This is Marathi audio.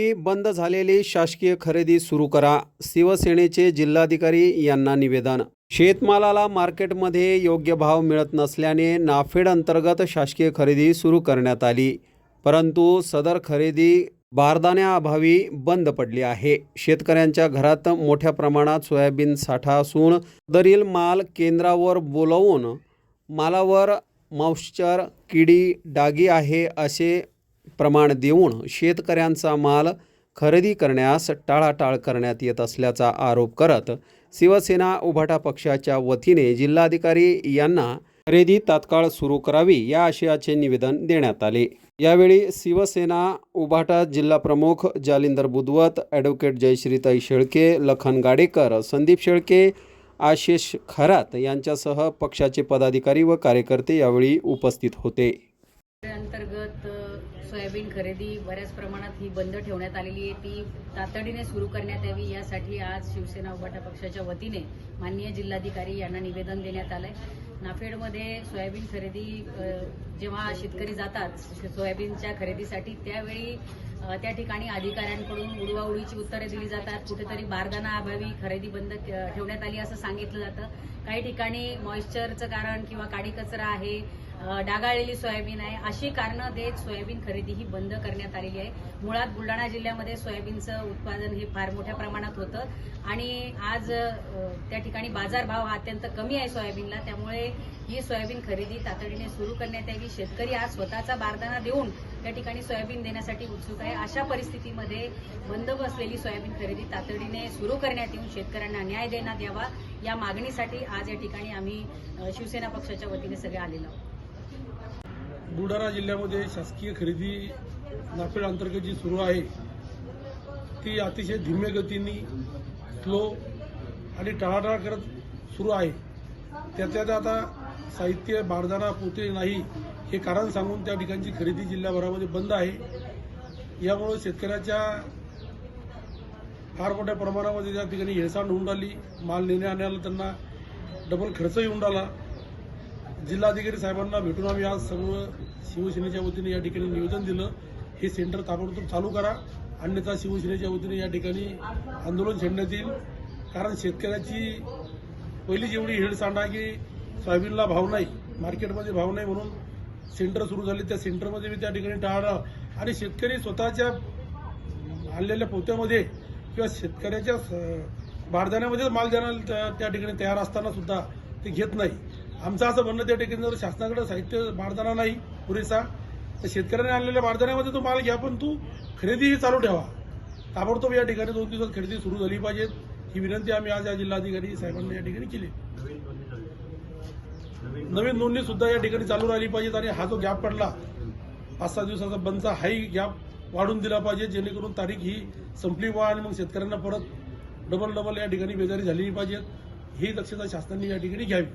यापूर्वी बंद झालेली शासकीय खरेदी सुरू करा शिवसेनेचे जिल्हाधिकारी यांना निवेदन. शेतमालाला मार्केटमध्ये योग्य भाव मिळत नसल्याने नाफेड अंतर्गत शासकीय खरेदी सुरू करण्यात आली. परंतु सदर खरेदी बारदाण्याअभावी बंद पडली आहे. शेतकऱ्यांच्या घरात मोठ्या प्रमाणात सोयाबीन साठा असून दरील माल केंद्रावर बोलवून मालावर मॉइश्चर किडी डागी आहे असे प्रमाण देऊन शेतकऱ्यांचा माल खरेदी करण्यास टाळाटाळ करण्यात येत असल्याचा आरोप करत शिवसेना उभाटा पक्षाच्या वतीने जिल्हाधिकारी यांना खरेदी तात्काळ सुरू करावी या आशयाचे निवेदन देण्यात आले. यावेळी शिवसेना उभाटा जिल्हा प्रमुख जालिंदर बुधवत ॲडव्होकेट जयश्रीताई शेळके लखन गाडेकर संदीप शेळके आशिष खरात यांच्यासह पक्षाचे पदाधिकारी व कार्यकर्ते यावेळी उपस्थित होते. सोयाबीन खरेदी बऱ्याच प्रमाणात ही बंद ठेवण्यात आलेली आहे. ती तातडीने सुरू करण्यात यावी यासाठी आज शिवसेना उभाटा पक्षाच्या वतीने माननीय जिल्हाधिकारी यांना निवेदन देण्यात आलंय. नाफेडमध्ये सोयाबीन खरेदी जेव्हा शेतकरी जातात सोयाबीनच्या खरेदीसाठी त्यावेळी त्या ठिकाणी अधिकाऱ्यांकडून उडवाउडीची उत्तरे दिली जातात. कुठेतरी बारदाना अभावी खरेदी बंद ठेवण्यात आली असं सांगितलं जातं. काही ठिकाणी मॉइश्चरचं कारण किंवा काडी कचरा आहे डागाळलेली सोयाबीन आहे. अशी कारणं देत सोयाबीन खरेदी ही बंद करण्यात आलेली आहे. मुळात बुलढाणा जिल्ह्यामध्ये सोयाबीनचं उत्पादन हे फार मोठ्या प्रमाणात होतं. आणि आज त्या ठिकाणी बाजारभाव हा अत्यंत कमी आहे सोयाबीनला. त्यामुळे ही सोयाबीन खरेदी तातडीने सुरू करण्यात यावी. शेतकरी आज स्वतःचा बारदाना देऊन त्या ठिकाणी सोयाबीन देण्यासाठी उत्सुक आहे. अशा परिस्थितीमध्ये बंद बसलेली सोयाबीन खरेदी तातडीने सुरू करण्यात येऊन शेतकऱ्यांना न्याय देण्यात यावा. या मागणीसाठी आज या ठिकाणी आम्ही शिवसेना पक्षाच्या वतीने सगळे आलेलो आहोत. बुलढाणा जिल्ह्यामध्ये शासकीय खरेदी नाफेड अंतर्गत जी सुरू आहे ती अतिशय धीम्य गतीने स्लो आणि टाळाटाळ करत सुरू आहे. त्याच्यात आता साहित्य बारदाना पोते नाही हे कारण सांगून त्या ठिकाणची खरेदी जिल्ह्याभरामध्ये बंद आहे. यामुळे शेतकऱ्याच्या फार मोठ्या प्रमाणामध्ये त्या ठिकाणी हेळसांड होऊन राहिली माल नेण्या आणायला त्यांना डबल खर्च येऊन राहिला. जिल्हाधिकारी साहेबांना भेटून आम्ही आज सर्व शिवसेनेच्या वतीने या ठिकाणी निवेदन दिलं. हे सेंटर ताबडतोब चालू करा. अन्यथा शिवसेनेच्या वतीने या ठिकाणी आंदोलन छेडण्यात येईल. कारण शेतकऱ्याची पहिली जेवढी हेळसांड आहे की सोयाबीनला भाव नाही मार्केटमध्ये भाव नाही म्हणून सेंटर सुरू झाले. त्या सेंटरमध्ये मी त्या ठिकाणी टाळलं आणि शेतकरी स्वतःच्या आणलेल्या पोत्यामध्ये किंवा शेतकऱ्याच्या स- बारदाण्यामध्येच माल देण्याला त्या- त्या ठिकाणी तयार असताना सुद्धा ते घेत नाही. आमचं असं म्हणणं त्या ठिकाणी जर शासनाकडे साहित्य बारदाना नाही पुरेसा. तर शेतकऱ्याने आणलेल्या बारदाण्यामध्ये तो माल घ्या पण तू खरेदीही चालू ठेवा. ताबडतोब या ठिकाणी दोन दिवसात खरेदी सुरू झाली पाहिजे. ही विनंती आम्ही आज या जिल्हाधिकारी साहेबांना या ठिकाणी केली. नवीन नोंदणी सुद्धा या ठिकाणी चालू राहिली पाहिजेत आणि हा जो गॅप पडला पाच सहा दिवसाचा बंदचा हाही गॅप वाढून दिला पाहिजे जेणेकरून तारीख ही संपली व्हा आणि मग शेतकऱ्यांना परत डबल डबल या ठिकाणी बेजारी झालेली पाहिजेत ही दक्षता शासनाने या ठिकाणी घ्यावी.